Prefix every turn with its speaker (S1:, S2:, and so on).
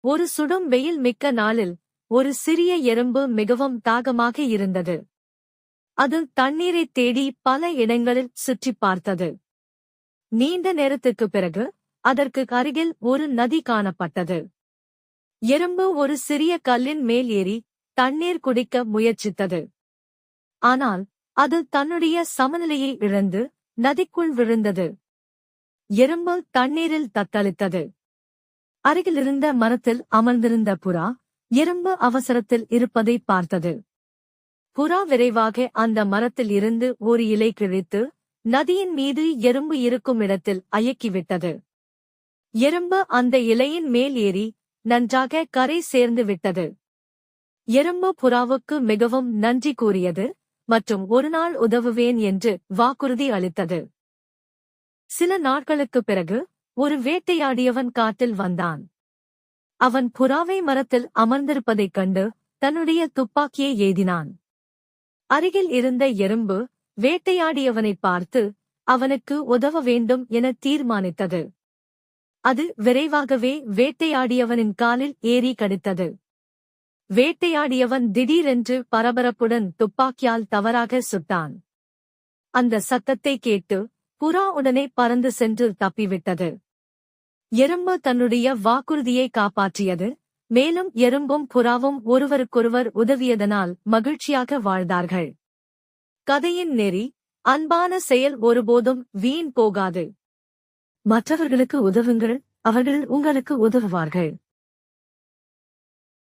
S1: ஒரு சுடும் வெயில் மிக்க நாளில் ஒரு சிறிய எறும்பு மிகவும் தாகமாக இருந்தது. அது தண்ணீரைத் தேடி பல இடங்களில் சுற்றிப் பார்த்தது. நீண்ட நேரத்துக்கு பிறகு அதற்கு அருகில் ஒரு நதி காணப்பட்டது. எறும்பு ஒரு சிறிய கல்லின் மேல் ஏறி தண்ணீர் குடிக்க முயற்சித்தது. ஆனால் அது தன்னுடைய சமநிலையை இழந்து நதிக்குள் விழுந்தது. எறும்பு தண்ணீரில் தத்தளித்தது. அருகிலிருந்த மரத்தில் அமர்ந்திருந்த புறா எறும்பு அவசரத்தில் இருப்பதை பார்த்தது. புறா விரைவாக அந்த மரத்தில் இருந்து ஒரு இலை கிழித்து நதியின் மீது எறும்பு இருக்கும் இடத்தில் அயக்கிவிட்டது. எறும்பு அந்த இலையின் மேல் ஏறி நன்றாக கரை சேர்ந்து விட்டது. எறும்பு புறாவுக்கு மிகவும் நன்றி கூறியது மற்றும் ஒரு நாள் உதவுவேன் என்று வாக்குறுதி அளித்தது. சில நாட்களுக்குப் பிறகு ஒரு வேட்டையாடியவன் காட்டில் வந்தான். அவன் புறாவை மரத்தில் அமர்ந்திருப்பதைக் கண்டு தன்னுடைய துப்பாக்கியை ஏதினான் அருகில் இருந்த எறும்பு வேட்டையாடியவனைப் பார்த்து அவனுக்கு உதவ வேண்டும் என தீர்மானித்தது. அது விரைவாகவே வேட்டையாடியவனின் காலில் ஏறி கடித்தது. வேட்டையாடியவன் திடீரென்று பரபரப்புடன் துப்பாக்கியால் தவறாக சுட்டான். அந்த சத்தத்தை கேட்டு புறா உடனே பறந்து சென்று தப்பிவிட்டது. எறும்பு தன்னுடைய வாக்குறுதியை காப்பாற்றியது. மேலும் எறும்பும் புறாவும் ஒருவருக்கொருவர் உதவியதனால் மகிழ்ச்சியாக வாழ்ந்தார்கள். கதையின் நெறி அன்பான செயல் ஒருபோதும் வீண் போகாது. மற்றவர்களுக்கு உதவுங்கள் அவர்கள் உங்களுக்கு உதவுவார்கள்.